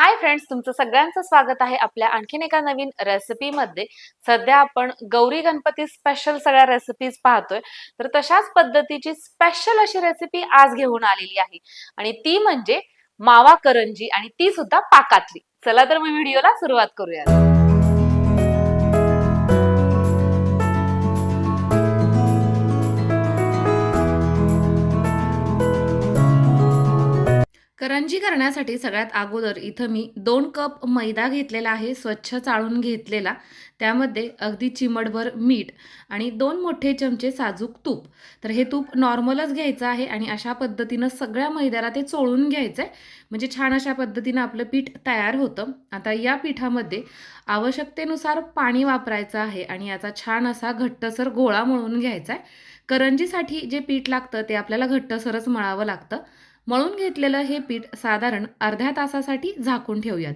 Hi friends तुमचं सगळ्यांचं स्वागत आहे आपल्या आणखीन एका नवीन रेसिपीमध्ये. सध्या आपण गौरी गणपती स्पेशल सगळ्या रेसिपीज पाहतोय. तर तशाच पद्धतीची स्पेशल अशी रेसिपी आज घेऊन आलेली आहे. आणि ती म्हणजे मावा करंजी आणि ती सुद्धा पाकातली. चला तर मग व्हिडिओला सुरुवात करूया करंजी करण्यासाठी सगळ्यात अगोदर इथं मी दोन कप मैदा घेतलेला आहे स्वच्छ चाळून घेतलेला. त्यामध्ये अगदी चिमटभर मीठ आणि दोन मोठे चमचे साजूक तूप. तर हे तूप नॉर्मलच घ्यायचं आहे आणि अशा पद्धतीनं सगळ्या मैद्याला ते चोळून घ्यायचं आहे म्हणजे छान अशा पद्धतीनं आपलं पीठ तयार होतं. आता या पिठामध्ये आवश्यकतेनुसार पाणी वापरायचं आहे आणि याचा छान असा घट्टसर गोळा मळून घ्यायचा आहे करंजीसाठी जे पीठ लागतं ते आपल्याला घट्टसरच मळावं लागतं. मळून घेतलेलं हे पीठ साधारण अर्ध्या तासासाठी झाकून ठेवूयात.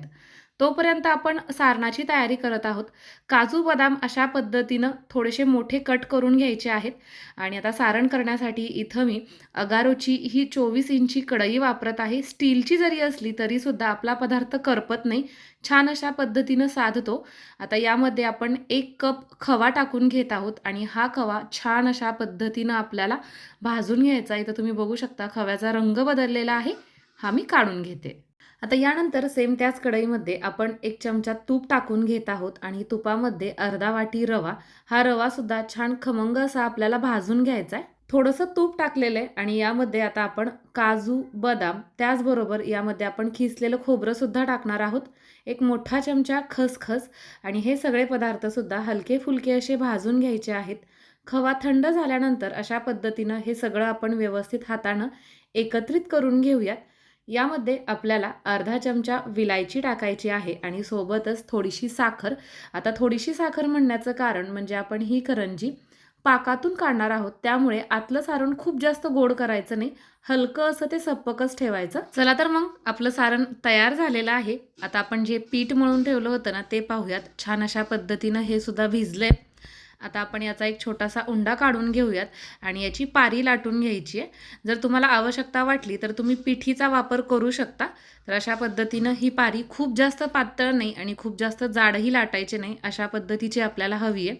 तोपर्यंत आपण सारणाची तयारी करत आहोत. काजू बदाम अशा पद्धतीनं थोडेसे मोठे कट करून घ्यायचे आहेत. आणि आता सारण करण्यासाठी इथं मी अगारोची ही चोवीस इंची कढई वापरत आहे. स्टीलची जरी असली तरीसुद्धा आपला पदार्थ करपत नाही. छान अशा पद्धतीनं साधतो. आता यामध्ये आपण एक कप खवा टाकून घेत आहोत. आणि हा खवा छान अशा पद्धतीनं आपल्याला भाजून घ्यायचा इथं तुम्ही बघू शकता खव्याचा रंग बदललेला आहे. हा मी काढून घेते. आता यानंतर सेम त्याच कढईमध्ये आपण एक चमचा तूप टाकून घेत आहोत आणि तुपामध्ये अर्धा वाटी रवा. हा रवा सुद्धा छान खमंग असा आपल्याला भाजून घ्यायचा आहे. थोडंसं तूप टाकलेलं आहे आणि यामध्ये आता आपण काजू बदाम त्याचबरोबर यामध्ये आपण खिसलेलं खोबरंसुद्धा टाकणार आहोत. एक मोठा चमचा खसखस आणि हे सगळे पदार्थसुद्धा हलके फुलके असे भाजून घ्यायचे आहेत. खवा थंड झाल्यानंतर अशा पद्धतीनं हे सगळं आपण व्यवस्थित हातानं एकत्रित करून घेऊयात. यामध्ये आपल्याला अर्धा चमचा विलायची टाकायची आहे आणि सोबतच थोडीशी साखर. आता थोडीशी साखर म्हणण्याचं कारण म्हणजे आपण ही करंजी पाकातून काढणार आहोत. त्यामुळे आतलं सारण खूप जास्त गोड करायचं नाही. हलकं असं ते सप्पकच ठेवायचं. चला तर मग आपलं सारण तयार झालेलं आहे. आता आपण जे पीठ मळून ठेवलं होतं ना ते पाहूयात. छान अशा पद्धतीनं हे सुद्धा भिजलंय. आता आपण याचा एक छोटासा उंडा काढून घेऊयात आणि याची पारी लाटून घ्यायची आहे. जर तुम्हाला आवश्यकता वाटली तर तुम्ही पिठीचा वापर करू शकता. तर अशा पद्धतीनं ही पारी खूप जास्त पातळ नाही आणि खूप जास्त जाडही लाटायचे नाही अशा पद्धतीची आपल्याला हवी आहे.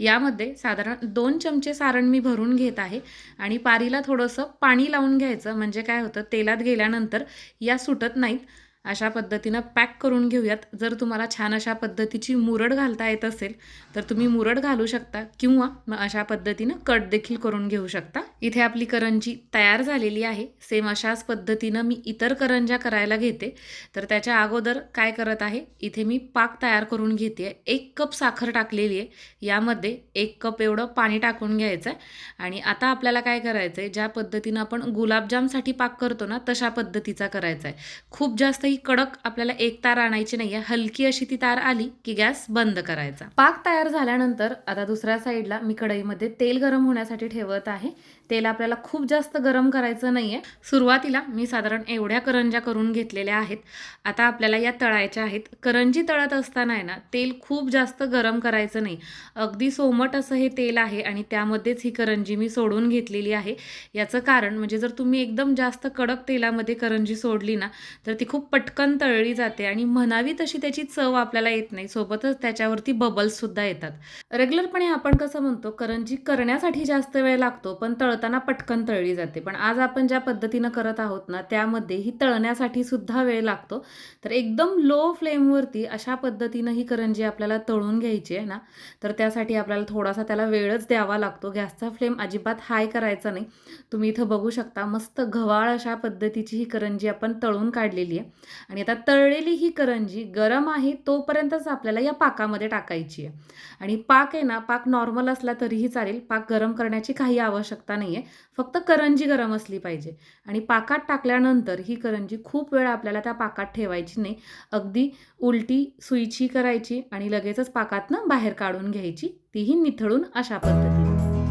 यामध्ये साधारण दोन चमचे सारण मी भरून घेत आहे आणि पारीला थोडंसं पाणी लावून घ्यायचं. म्हणजे काय होतं? तेलात गेल्यानंतर या सुटत नाहीत. अशा पद्धतीनं पॅक करून घेऊयात. जर तुम्हाला छान अशा पद्धतीची मुरड घालता येत असेल तर तुम्ही मुरड घालू शकता किंवा मग अशा पद्धतीनं कट देखील करून घेऊ शकता. इथे आपली करंजी तयार झालेली आहे. सेम अशाच पद्धतीनं मी इतर करंज्या करायला घेते. तर त्याच्या अगोदर काय करत आहे? इथे मी पाक तयार करून घेते. एक कप साखर टाकलेली आहे. यामध्ये एक कप एवढं पाणी टाकून घ्यायचं आहे. आणि आता आपल्याला काय करायचं आहे ज्या पद्धतीनं आपण गुलाबजामसाठी पाक करतो ना तशा पद्धतीचा करायचा आहे. खूप जास्त ही कडक आपल्याला एक तार आणायची नाही आहे हलकी अशी ती तार आली की गॅस बंद करायचा. पाक तयार झाल्यानंतर आता दुसऱ्या साईडला मी कढईमध्ये तेल गरम होण्यासाठी ठेवत आहे. तेल आपल्याला खूप जास्त गरम करायचं नाही आहे सुरुवातीला मी साधारण एवढ्या करंज्या करून घेतलेल्या आहेत. आता आपल्याला या तळायच्या आहेत. करंजी तळत असताना आहे ना तेल खूप जास्त गरम करायचं नाही. अगदी सोमट असं हे तेल आहे आणि त्यामध्येच ही करंजी मी सोडून घेतलेली आहे. याचं कारण म्हणजे जर तुम्ही एकदम जास्त कडक तेलामध्ये करंजी सोडली ना तर ती खूप पटकन तळली जाते आणि म्हणावी तशी त्याची चव आपल्याला येत नाही. सोबतच त्याच्यावरती बबल्ससुद्धा येतात. रेग्युलरपणे आपण कसं म्हणतो करंजी करण्यासाठी जास्त वेळ लागतो पण तळ तळताना पटकन तळली जाते. पण आज आपण ज्या पद्धतीनं करत आहोत ना त्यामध्ये ही तळण्यासाठी सुद्धा वेळ लागतो. तर एकदम लो फ्लेमवरती अशा पद्धतीनं ही करंजी आपल्याला तळून घ्यायची आहे ना तर त्यासाठी आपल्याला थोडासा त्याला वेळच द्यावा लागतो. गॅसचा फ्लेम अजिबात हाय करायचा नाही. तुम्ही इथं बघू शकता मस्त घवाळ अशा पद्धतीची ही करंजी आपण तळून काढलेली आहे. आणि आता तळलेली ही करंजी गरम आहे तोपर्यंतच आपल्याला या पाकामध्ये टाकायची आहे. आणि पाक आहे ना पाक नॉर्मल असला तरीही चालेल. पाक गरम करण्याची काही आवश्यकता नाही. नाही आहे फक्त करंजी गरम असली पाहिजे. आणि पाकात टाकल्यानंतर ही करंजी खूप वेळ आपल्याला त्या पाकात ठेवायची नाही. अगदी उलटी सुईची करायची आणि लगेचच पाकातनं बाहेर काढून घ्यायची. तीही निथळून अशा पद्धतीने.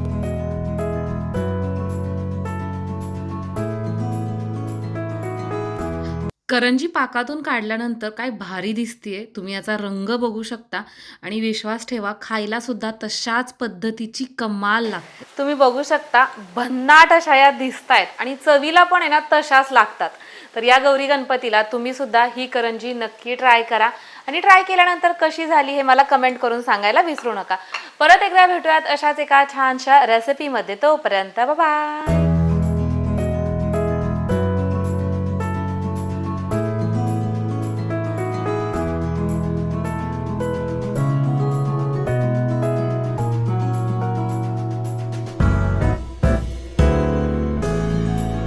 करंजी पाकातून काढल्यानंतर काय भारी दिसतीये. तुम्ही याचा रंग बघू शकता. आणि विश्वास ठेवा खायला सुद्धा तशाच पद्धतीची कमाल लागते. तुम्ही बघू शकता भन्नाट अशा या दिसतायत. आणि चवीला पण आहे ना तशाच लागतात. तर या गौरी गणपतीला तुम्ही सुद्धा ही करंजी नक्की ट्राय करा. आणि ट्राय केल्यानंतर कशी झाली हे मला कमेंट करून सांगायला विसरू नका. परत एकदा भेटूयात अशाच एका छानशा रेसिपीमध्ये तोपर्यंत बाय